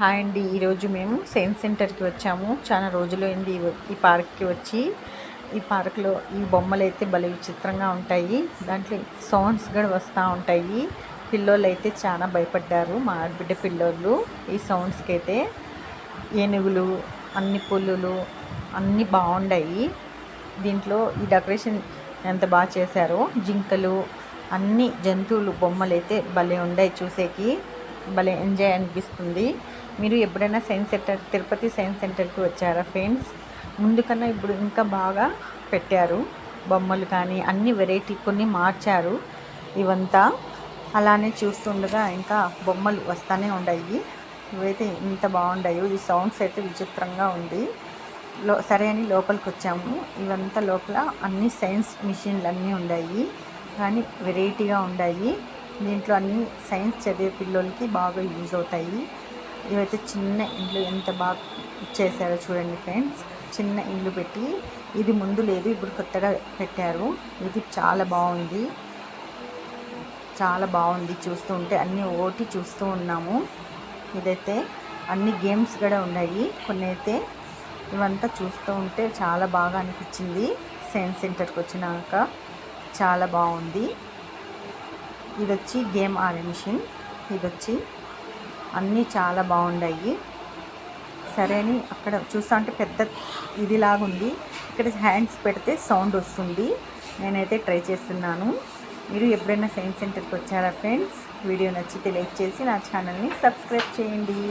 Hi అండి. ఈరోజు మేము సైన్స్ సెంటర్కి వచ్చాము. చాలా రోజులైంది ఈ- ఈ పార్క్కి వచ్చి. ఈ పార్క్లో ఈ బొమ్మలు అయితే భలే విచిత్రంగా ఉంటాయి. దాంట్లో సౌండ్స్ కూడా వస్తూ ఉంటాయి. పిల్లోళ్ళు అయితే చాలా భయపడ్డారు. మా ఆడబిడ్డ పిల్లోళ్ళు. ఈ సౌండ్స్కి అయితే ఏనుగులు అన్ని పులులు అన్నీ బాగున్నాయి దీంట్లో ఈ డెకరేషన్ ఎంత బాగా చేశారో జింకలు అన్ని జంతువులు బొమ్మలు అయితే భలే ఉన్నాయి చూసేకి. భలే ఎంజాయ్ అనిపిస్తుంది. మీరు ఎప్పుడైనా సైన్స్ సెంటర్ తిరుపతి సైన్స్ సెంటర్కి వచ్చారా ఫ్రెండ్స్? ముందు కన్నా ఇప్పుడు ఇంకా బాగా పెట్టారు. బొమ్మలు కానీ అన్ని వెరైటీ కొన్ని మార్చారు ఇవంతా. అలానే చూస్తుండగా ఇంకా బొమ్మలు వస్తూనే ఉన్నాయి ఇవైతే ఇంత బాగుండాయి ఈ సౌండ్స్ అయితే విచిత్రంగా ఉంది. లో సరే అని లోపలికి వచ్చాము ఇవంతా లోపల అన్ని సైన్స్ మిషన్లు అన్నీ ఉన్నాయి కానీ వెరైటీగా ఉన్నాయి దీంట్లో అన్ని సైన్స్ చదివే పిల్లలకి బాగా యూజ్ అవుతాయి. ఇవైతే చిన్న ఇండ్లు ఎంత బాగా చేశారో చూడండి ఫ్రెండ్స్. చిన్న ఇల్లు పెట్టి ఇది ముందు లేదు ఇప్పుడు కొత్తగా పెట్టారు. ఇది చాలా బాగుంది. చాలా బాగుంది చూస్తూ ఉంటే. అన్నీ ఓటి చూస్తూ ఉన్నాము. ఇదైతే అన్ని గేమ్స్ కూడా ఉన్నాయి. కొన్ని అయితే ఇవంతా చూస్తూ ఉంటే చాలా బాగా అనిపించింది. సైన్స్ సెంటర్కి వచ్చినాక చాలా బాగుంది. ఇది వచ్చి గేమ్ ఆడే మిషన్. ఇది వచ్చి అన్నీ చాలా బాగున్నాయి సరే అని అక్కడ చూస్తా అంటే పెద్ద ఇదిలాగుంది. ఇక్కడ హ్యాండ్స్ పెడితే సౌండ్ వస్తుంది. నేనైతే ట్రై చేస్తున్నాను. మీరు ఎప్పుడైనా సైన్స్ సెంటర్కి వచ్చారా ఫ్రెండ్స్? వీడియో నచ్చితే లైక్ చేసి నా ఛానల్ని సబ్స్క్రైబ్ చేయండి.